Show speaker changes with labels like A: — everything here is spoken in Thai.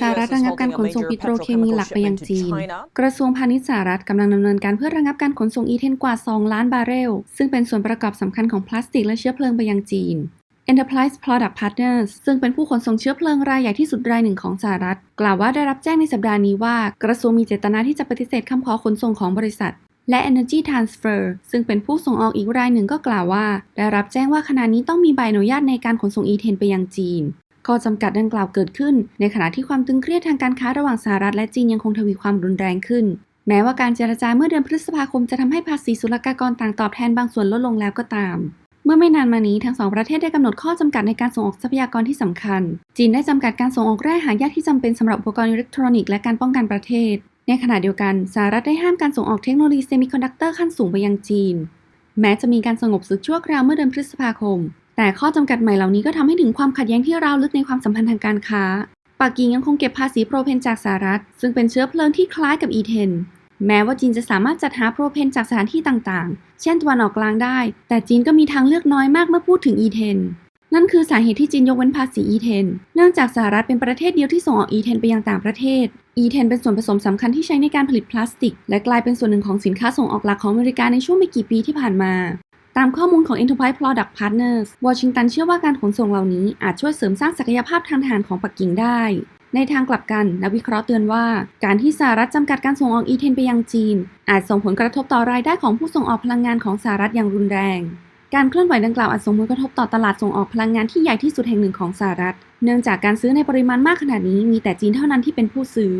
A: สหรัฐระงับการขนส่งปิโตรเคมีหลักไปยังจีน กระทรวงพาณิชย์สหรัฐกำลังดำเนินการเพื่อระงับการขนส่งอีเทนกว่า 2 ล้านบาร์เรล ซึ่งเป็นส่วนประกอบสำคัญของพลาสติกและเชื้อเพลิงไปยังจีน Enterprise Product Partners ซึ่งเป็นผู้ขนส่งเชื้อเพลิงรายใหญ่ที่สุดรายหนึ่งของสหรัฐ กล่าวว่าได้รับแจ้งในสัปดาห์นี้ว่า กระทรวงมีเจตนาที่จะปฏิเสธคำขอขนส่งของบริษัท และ Energy Transfer ซึ่งเป็นผู้ส่งออกอีกรายหนึ่งก็กล่าวว่า ได้รับแจ้งว่าขณะนี้ต้องมีใบอนุญาตในการขนส่งอีเทนไปยังจีน ข้อจำกัดดังกล่าวเกิดขึ้น ในขณะที่ความตึงเครียดทางการค้าระหว่างสหรัฐและจีนยังคงทวีความรุนแรงขึ้น แม้ว่าการเจรจาเมื่อเดือนพฤษภาคมจะทำให้ภาษีศุลกากรต่างตอบแทนบางส่วนลดลงแล้วก็ตามเมื่อไม่นานมานี้ทั้งสองประเทศได้กำหนดข้อจำกัดในการส่งออกทรัพยากรที่สำคัญ จีนได้จำกัดการส่งออกแร่หายากที่จำเป็นสำหรับอุปกรณ์อิเล็กทรอนิกส์และการป้องกันประเทศ ในขณะเดียวกันสหรัฐได้ห้ามการส่งออกเทคโนโลยีเซมิคอนดักเตอร์ขั้นสูงไปยังจีน แม้จะมีการสงบศึกชั่วคราวเมื่อเดือนพฤษภาคม แต่ข้อจำกัดใหม่เหล่านี้ก็ทำให้ถึงความขัดแย้งที่ราวลึกในความสัมพันธ์ทางการค้า ปักกิ่งยังคงเก็บภาษีโปรเพนจากสหรัฐ ซึ่งเป็นเชื้อเพลิงที่คล้ายกับอีเทน แม้ว่าจีนจะสามารถจัดหาโปรเพนจากสถานที่ต่างๆ เช่นตะวันออกกลางได้ แต่จีนก็มีทางเลือกน้อยมากเมื่อพูดถึงอีเทน นั่นคือสาเหตุที่จีนยกเว้นภาษีอีเทน เนื่องจากสหรัฐเป็นประเทศเดียวที่ส่งออกอีเทนไปยังต่างประเทศ อีเทนเป็นส่วนผสมสำคัญที่ใช้ในการผลิตพลาสติก และกลายเป็นส่วนหนึ่งของสินค้าส่งออกหลักของอเมริกาในช่วงไม่กี่ปีที่ผ่านมา ตามข้อมูลของ Enterprise Product Partners วอชิงตันเชื่อว่าการขนส่งเหล่านี้อาจช่วยเสริมสร้างศักยภาพทางทหารของปักกิ่งได้ ในทางกลับกันนักวิเคราะห์เตือนว่า การที่สหรัฐจำกัดการส่งออกอีเทนไปยังจีน อาจส่งผลกระทบต่อรายได้ของผู้ส่งออกพลังงานของสหรัฐอย่างรุนแรง การเคลื่อนไหวดังกล่าวอาจส่งผลกระทบต่อตลาดส่งออกพลังงานที่ใหญ่ที่สุดแห่งหนึ่งของสหรัฐ เนื่องจากการซื้อในปริมาณมากขนาดนี้มีแต่จีนเท่านั้นที่เป็นผู้ซื้อ